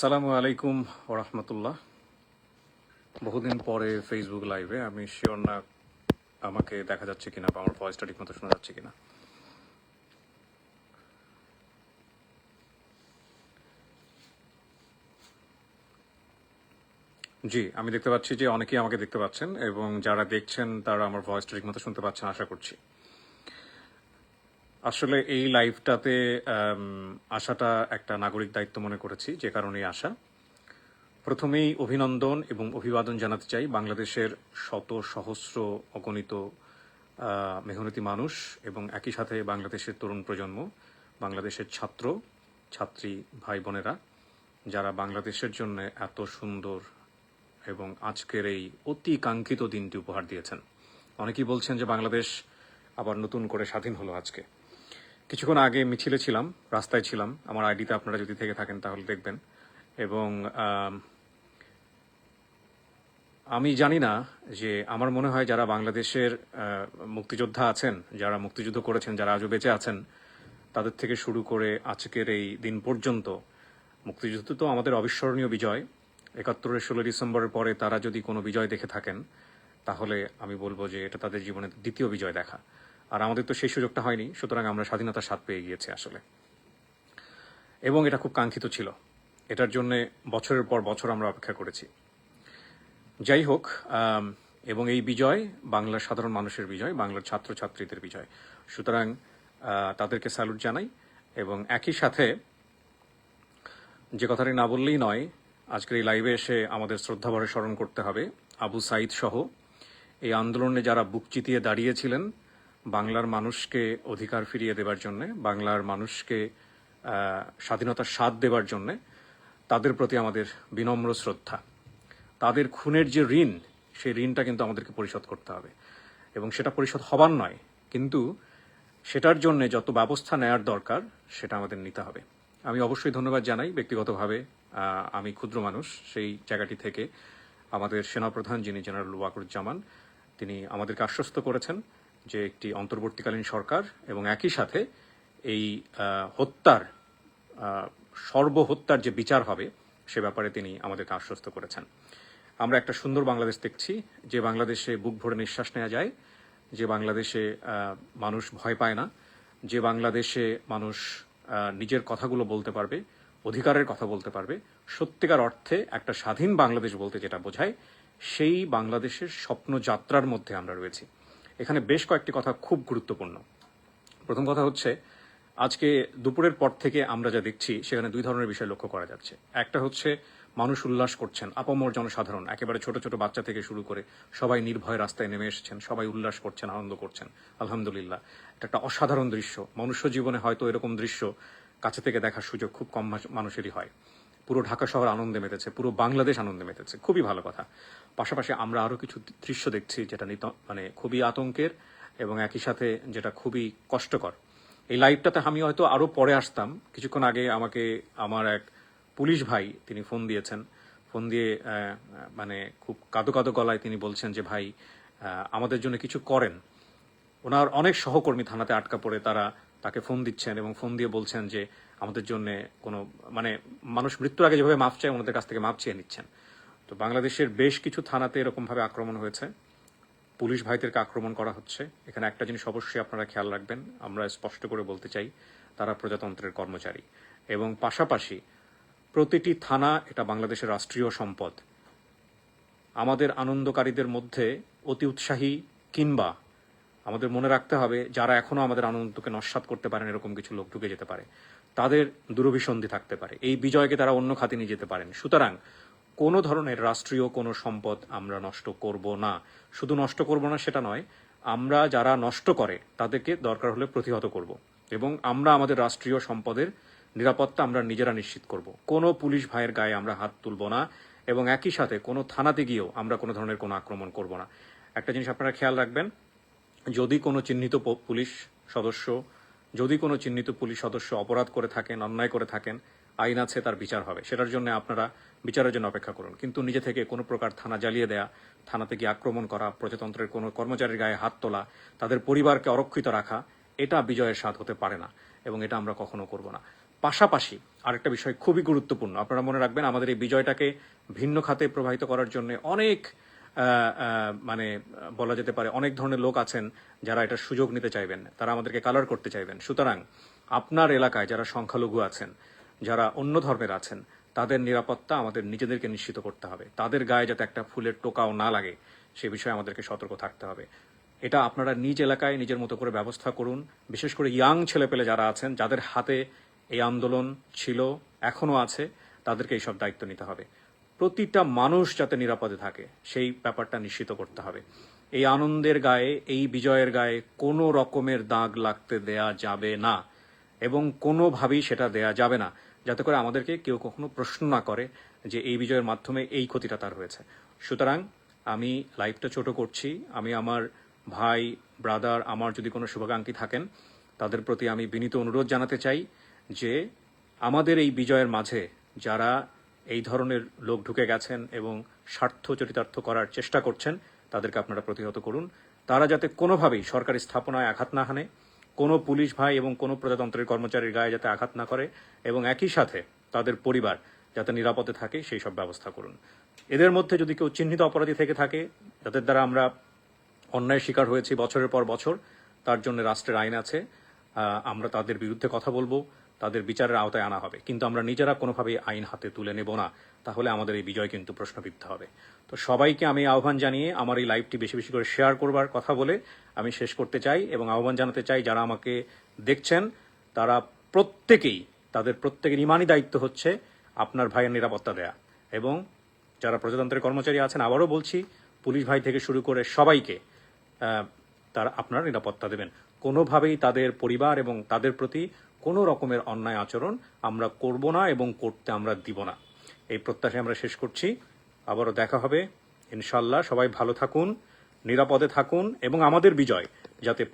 আসসালামু আলাইকুম ওরহমতুল্লাহ। বহুদিন পরে ফেসবুক লাইভে আমি শিওর না আমাকে দেখা যাচ্ছে কিনা বা আমার ভয়েসটা ঠিক মতো শোনা যাচ্ছে কিনা। জি, আমি দেখতে পাচ্ছি যে অনেকেই আমাকে দেখতে পাচ্ছেন এবং যারা দেখছেন তারা আমার ভয়েসটা ঠিক মতো শুনতে পাচ্ছেন, আশা করছি। আসলে এই লাইভটাতে আম, আসাটা একটা নাগরিক দায়িত্ব মনে করেছি যে কারণেই আসা প্রথমেই অভিনন্দন এবং অভিবাদন জানাতে চাই বাংলাদেশের শত সহস্র অগণিত মেহনতি মানুষ এবং একই সাথে বাংলাদেশের তরুণ প্রজন্ম বাংলাদেশের ছাত্র ছাত্রী ভাই বোনেরা যারা বাংলাদেশের জন্য এত সুন্দর এবং আজকের এই অতি কাঙ্ক্ষিত দিনটি উপহার দিয়েছেন। অনেকেই বলছেন যে বাংলাদেশ আবার নতুন করে স্বাধীন হলো আজকে। কিছুক্ষণ আগে মিছিলে ছিলাম, রাস্তায় ছিলাম। আমার আইডিতে আপনারা যদি থেকে থাকেন তাহলে দেখবেন। এবং, আমি জানি না যে আমার মনে হয় যারা বাংলাদেশের মুক্তিযোদ্ধা আছেন, যারা মুক্তিযুদ্ধ করেছেন, যারা আজও বেঁচে আছেন, তাদের থেকে শুরু করে আজকের এই দিন পর্যন্ত মুক্তিযুদ্ধ তো আমাদের অবিস্মরণীয় বিজয়। একাত্তরের ষোলো ডিসেম্বরের পরে তারা যদি কোনো বিজয় দেখে থাকেন, তাহলে আমি বলব যে এটা তাদের জীবনের দ্বিতীয় বিজয় দেখা। আর আমাদের তো সেই সুযোগটা হয়নি, সুতরাং আমরা স্বাধীনতার স্বাদ পেয়ে গিয়েছি আসলে। এবং এটা খুব কাঙ্ক্ষিত ছিল। এটার জন্য বছরের পর বছর আমরা অপেক্ষা করেছি। যাই হোক এবং এই বিজয় বাংলার সাধারণ মানুষের বিজয়, বাংলার ছাত্রছাত্রীদের বিজয়। সুতরাং তাদেরকে স্যালুট জানাই এবং একই সাথে যে কথাটি না বললেই নয়, আজকের এই লাইভে এসে আমাদের শ্রদ্ধাভরে স্মরণ করতে হবে আবু সাইদ সহ। এই আন্দোলনে যারা বুক চিতিয়ে দাঁড়িয়েছিলেন বাংলার মানুষকে অধিকার ফিরিয়ে দেবার জন্য, বাংলার মানুষকে স্বাধীনতার স্বাদ দেবার জন্য তাদের প্রতি আমাদের বিনম্র শ্রদ্ধা। তাদের খুনের যে ঋণ, সেই ঋণটা কিন্তু আমাদেরকে পরিশোধ করতে হবে। এবং সেটা পরিশোধ হবার নয়, কিন্তু সেটার জন্য যত ব্যবস্থা নেয়ার দরকার, সেটা আমাদের নিতে হবে। আমি অবশ্যই ধন্যবাদ জানাই ব্যক্তিগতভাবে আমি ক্ষুদ্র মানুষ, সেই জায়গাটি থেকে আমাদের সেনাপ্রধান যিনি জেনারেল ওয়াকরুজ্জামান, তিনি আমাদেরকে আশ্বস্ত করেছেন। যে একটি অন্তর্বর্তীকালীন সরকার এবং একই সাথে এই হত্যার সর্বহত্যার যে বিচার হবে, সে ব্যাপারে তিনি আমাদেরকে আশ্বস্ত করেছেন। আমরা একটা সুন্দর বাংলাদেশ দেখছি, যে বাংলাদেশে বুক ভরে নিঃশ্বাস নেওয়া যায়, যে বাংলাদেশে মানুষ ভয় পায় না, যে বাংলাদেশে মানুষ নিজের কথাগুলো বলতে পারবে, অধিকারের কথা বলতে পারবে, সত্যিকার অর্থে একটা স্বাধীন বাংলাদেশ বলতে যেটা বোঝায়, সেই বাংলাদেশের স্বপ্ন যাত্রার মধ্যে আমরা রয়েছি। এখানে বেশ কয়েকটি কথা খুব গুরুত্বপূর্ণ। প্রথম কথা হচ্ছে, আজকে দুপুরের পর থেকে আমরা যা দেখছি, সেখানে দুই ধরনের বিষয় লক্ষ্য করা যাচ্ছে। একটা হচ্ছে, মানুষ উল্লাস করছেন, আপামর জনসাধারণ, একেবারে ছোট ছোট বাচ্চা থেকে শুরু করে সবাই নির্ভয় রাস্তায় নেমে এসেছেন, সবাই উল্লাস করছেন, আনন্দ করছেন, আলহামদুলিল্লাহ। এটা একটা অসাধারণ দৃশ্য। মনুষ্য জীবনে হয়তো এরকম দৃশ্য কাছে থেকে দেখার সুযোগ খুব কম মানুষেরই হয়। পুরো ঢাকা শহর আনন্দে মেতেছে, পুরো বাংলাদেশ আনন্দে মেতেছে। খুবই ভালো কথা। পাশাপাশি আমরা আরও কিছু দৃশ্য দেখছি যেটা নিত- মানে খুবই আতঙ্কের এবং একই সাথে যেটা খুবই কষ্টকর। এই লাইভটাতে আমি হয়তো আরও পরে আসতাম। কিছুক্ষণ আগে আমাকে, আমার এক পুলিশ ভাই তিনি ফোন দিয়েছেন। ফোন দিয়ে মানে খুব কাদো কাদো গলায় তিনি বলছেন যে, ভাই আমাদের জন্য কিছু করেন। ওনার অনেক সহকর্মী থানাতে আটকা পড়ে তারা তাকে ফোন দিচ্ছেন এবং ফোন দিয়ে বলছেন যে আমাদের জন্য কোনো মানে মানুষ মৃত্যুর আগে যেভাবে মাপ চায়, ওনাদের কাছ থেকে মাপ চেয়ে নিচ্ছেন। তো বাংলাদেশের বেশ কিছু থানাতে এরকমভাবে আক্রমণ হয়েছে। পুলিশ ভাইদেরকে আক্রমণ করা হচ্ছে। এখানে একটা জিনিস অবশ্যই আপনারা খেয়াল রাখবেন, আমরা স্পষ্ট করে বলতে চাই, তারা প্রজাতন্ত্রের কর্মচারী। এবং পাশাপাশি প্রতিটি থানা এটা বাংলাদেশের রাষ্ট্রীয় সম্পদ। আমাদের আনন্দকারীদের মধ্যে অতি উৎসাহী কিংবা আমাদের মনে রাখতে হবে, যারা এখনও আমাদের আনন্দকে নস্বাত করতে পারেন, এরকম কিছু লোক ঢুকে যেতে পারে। তাদের দুরভিসন্ধি থাকতে পারে। এই বিজয়কে তারা অন্য খাতে নিয়ে যেতে পারেন। সুতরাং কোনো ধরনের রাষ্ট্রীয় কোনো সম্পদ আমরা নষ্ট করব না। শুধু নষ্ট করব না সেটা নয়, আমরা যারা নষ্ট করে, তাদেরকে দরকার হলে প্রতিহত করব। এবং আমরা আমাদের রাষ্ট্রীয় সম্পদের নিরাপত্তা আমরা নিজেরা নিশ্চিত করব। কোনো পুলিশ ভাইয়ের গায়ে আমরা হাত তুলব না, এবং একই সাথে কোনো থানাতে গিয়েও আমরা কোনো ধরনের কোনো আক্রমণ করব না। একটা জিনিস আপনারা খেয়াল রাখবেন যদি কোনো চিহ্নিত পুলিশ সদস্য, যদি কোনো চিহ্নিত পুলিশ সদস্য অপরাধ করে থাকেন, অন্যায় করে থাকেন, আইন আছে, তার বিচার হবে। সেটার জন্য আপনারা বিচারের জন্য অপেক্ষা করুন। কিন্তু নিজে থেকে কোনো প্রকার থানা জ্বালিয়ে দেয়া, থানাতে গিয়ে আক্রমণ করা, প্রজাতন্ত্রের কোনো কর্মচারীর গায়ে হাত তোলা, তাদের পরিবারকে অরক্ষিত রাখা, এটা বিজয়ের স্বাদ হতে পারে না এবং এটা আমরা কখনো করব না। পাশাপাশি আরেকটা বিষয় খুবই গুরুত্বপূর্ণ। আপনারা মনে রাখবেন, আমাদের এই বিজয়টাকে ভিন্ন খাতে প্রবাহিত করার জন্য অনেক মানে বলা যেতে পারে অনেক ধরনের লোক আছেন যারা এটা সুযোগ নিতে চাইবেন, তারা আমাদেরকে কালার করতে চাইবেন। সুতরাং আপনার এলাকায় যারা সংখ্যালঘু আছেন, যারা অন্য ধর্মের আছেন, তাদের নিরাপত্তা আমাদের নিজেদেরকে নিশ্চিত করতে হবে। তাদের গায়ে যাতে একটা ফুলের টোকাও না লাগে, সে বিষয়ে আমাদেরকে সতর্ক থাকতে হবে। এটা আপনারা নিজ এলাকায় নিজের মতো করে ব্যবস্থা করুন। বিশেষ করে ইয়াং ছেলেপেলে যারা আছেন, যাদের হাতে এই আন্দোলন ছিল, এখনও আছে, তাদেরকে এইসব দায়িত্ব নিতে হবে। প্রতিটা মানুষ যাতে নিরাপদে থাকে, সেই ব্যাপারটা নিশ্চিত করতে হবে। এই আনন্দের গায়ে, এই বিজয়ের গায়ে কোনো রকমের দাগ লাগতে দেয়া যাবে না এবং কোনোভাবেই সেটা দেয়া যাবে না। যাতে করে আমাদেরকে কেউ কখনো প্রশ্ন না করে যে এই বিজয়ের মাধ্যমে এই ক্ষতিটা তার হয়েছে। সুতরাং আমি লাইফটা ছোট করছি। আমি আমার ভাই, ব্রাদার, আমার যদি কোনো শুভাকাঙ্ক্ষী থাকেন, তাদের প্রতি আমি বিনীত অনুরোধ জানাতে চাই যে আমাদের এই বিজয়ের মাঝে যারা এই ধরনের লোক ঢুকে গেছেন এবং স্বার্থ চরিতার্থ করার চেষ্টা করছেন, তাদেরকে আপনারা প্রতিহত করুন। তারা যাতে কোনোভাবেই সরকারি স্থাপনায় আঘাত না হানে, কোনো পুলিশ ভাই এবং কোনো প্রজাতন্ত্রের কর্মচারীর গায়ে যাতে আঘাত না করে, এবং একই সাথে তাদের পরিবার যাতে নিরাপদে থাকে, সেই সব ব্যবস্থা করুন। এদের মধ্যে যদি কেউ চিহ্নিত অপরাধী থেকে থাকে, যাদের দ্বারা আমরা অন্যায় শিকার হয়েছি বছরের পর বছর, তার জন্য রাষ্ট্রের আইন আছে আমরা তাদের বিরুদ্ধে কথা বলব। তাদের বিচারের আওতায় আনা হবে। কিন্তু আমরা নিজেরা কোনোভাবেই আইন হাতে তুলে নেব না। তাহলে আমাদের এই বিজয় কিন্তু প্রশ্নবিদ্ধ হবে। তো সবাইকে আমি আহ্বান জানিয়ে আমার এই লাইভটি বেশি বেশি করে শেয়ার করবার কথা বলে আমি শেষ করতে চাই এবং আহ্বান জানাতে চাই যারা আমাকে দেখছেন, তারা প্রত্যেকেই, তাদের প্রত্যেকের ইমানই দায়িত্ব হচ্ছে আপনার ভাইয়ের নিরাপত্তা দেয়া। এবং যারা প্রজাতন্ত্রের কর্মচারী আছেন, আবারও বলছি, পুলিশ ভাই থেকে শুরু করে সবাইকে তারা আপনারা নিরাপত্তা দেবেন। কোনোভাবেই তাদের পরিবার এবং তাদের প্রতি কোনো রকমের অন্যায় আচরণ আমরা করব না এবং করতে আমরা দিব না। এই প্রত্যাশায় আমরা শেষ করছি। আবারও দেখা হবে। ইনশাল্লাহ সবাই ভালো থাকুন, নিরাপদে থাকুন এবং আমাদের বিজয় যাতে